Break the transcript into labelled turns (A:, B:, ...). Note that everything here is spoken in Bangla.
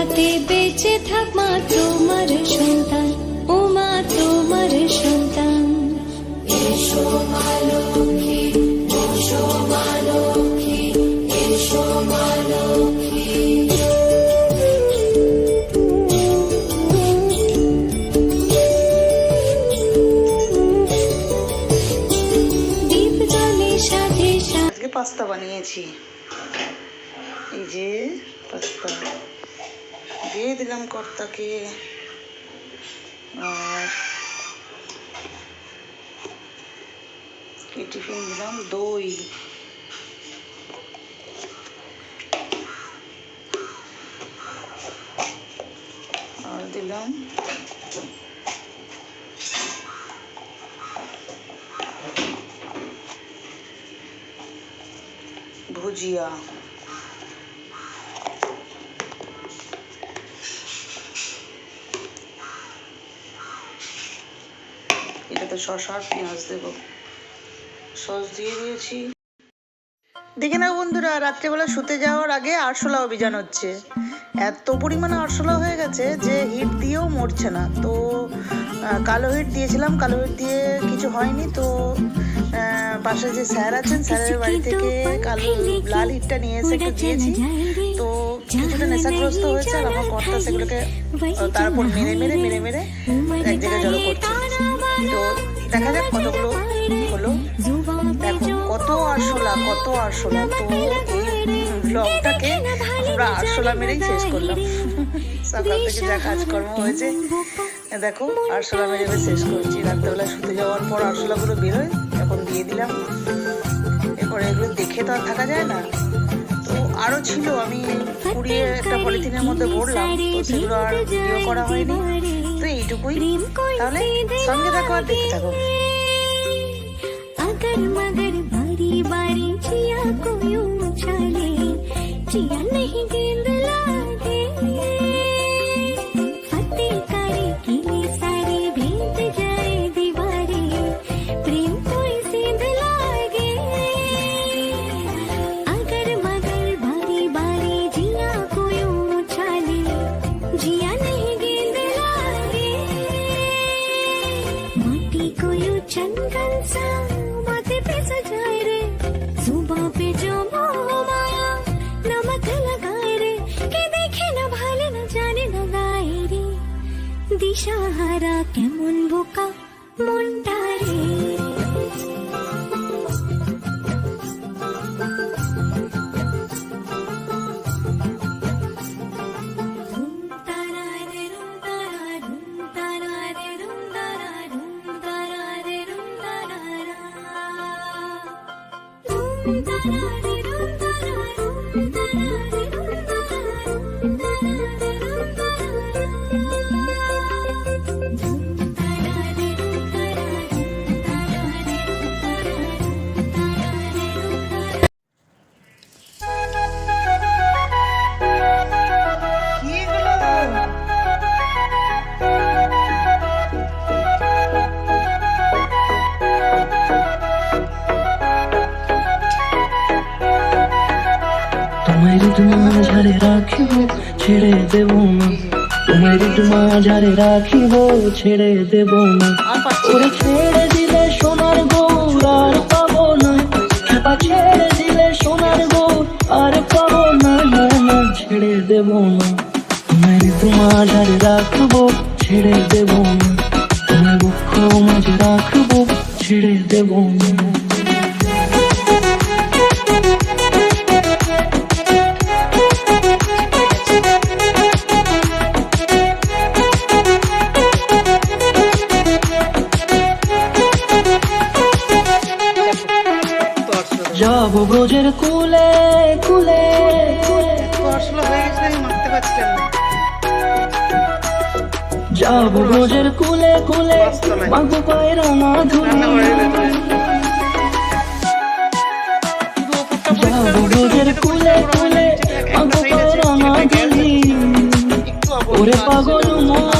A: ভাতে বেঁচে থাক মা তোমার সন্তান। ও মা তোমার সন্তান। এসো মা লক্ষ্মী এসো মা লক্ষ্মী এসো মা
B: পাস্তা বানিয়েছি। এই যে পাস্তা। দিয়ে দিলাম কর্তাকে। আর টিফিন দিলাম দই। আর দিলাম ভুজিয়া। এটাতে শসা আর পেঁয়াজ দেব। সস দিয়ে দিয়েছি। দেখে নাও বন্ধুরা রাত্রেবেলা শুতে যাওয়ার আগে আরশোলা অভিযান হচ্ছে। এত পরিমাণে আরশোলা হয়ে গেছে যে হিট দিয়েও মরছে না। তো কালো হিট দিয়েছিলাম কালো হিট দিয়ে কিছু হয়নি। তো আহ, পাশে যে স্যার আছেন স্যারের বাড়ি থেকে কালো লাল হিটটা নিয়ে এসে একটু দিয়েছি। তো কিছুটা নেশাগ্রস্ত হয়েছে আর আমার কর্তা সেগুলোকে তারপর মেরে মেরে মেরে মেরে এক জায়গায় জড়ো করছে। তো দেখা যাক কতগুলো হলো। দেখো, কত আরশোলা কত আরশোলা। তো এই ব্লগটাকে আমরা আরশোলা মেরেই শেষ করলাম। সকাল থেকে যা কাজকর্ম হয়েছে, দেখো, আরশোলা মেরে শেষ করছি। রাত্রেবেলা শুতে যাওয়ার পর আরশোলাগুলো বেরোয়, এখন দিয়ে দিলাম। এরপরে এগুলো দেখে তো আর থাকা যায় না। তো আরও ছিল, আমি কুড়িয়ে একটা পলিথিনের মধ্যে ভরলাম, তো সেগুলো আর ভিডিও করা হয়নি। তো এইটুকুই তাহলে সঙ্গে থাকো আর দেখতে থাকো
A: अगर मगर बारी बारी जिया को यूं उछाले जिया नहीं দিশাহারা কেমন বোকা মনটা রে
B: কি
C: তোমার মাঝারে রাখিব, ছেড়ে দেব না। তোমার মাঝারে রাখিব, ছেড়ে দেব না। ওরে ছেড়ে দিলে সোনার গৌর আর পাবো না। খেপা ছেড়ে দিলে সোনার গৌর আর পাবো না। না ছেড়ে দেব না। তোমার মাঝারে রাখব, ছেড়ে দেব না। তোমার বক্ষ মাঝে রাখব, ছেড়ে দেব না। যাব কুলে কুলে। যাব রোজের কুলে কুলে। মাগো পায়ের যাব কুলে কুলে। মাগো পায়ের রাঙা ধুলি ওরে পাগল মন।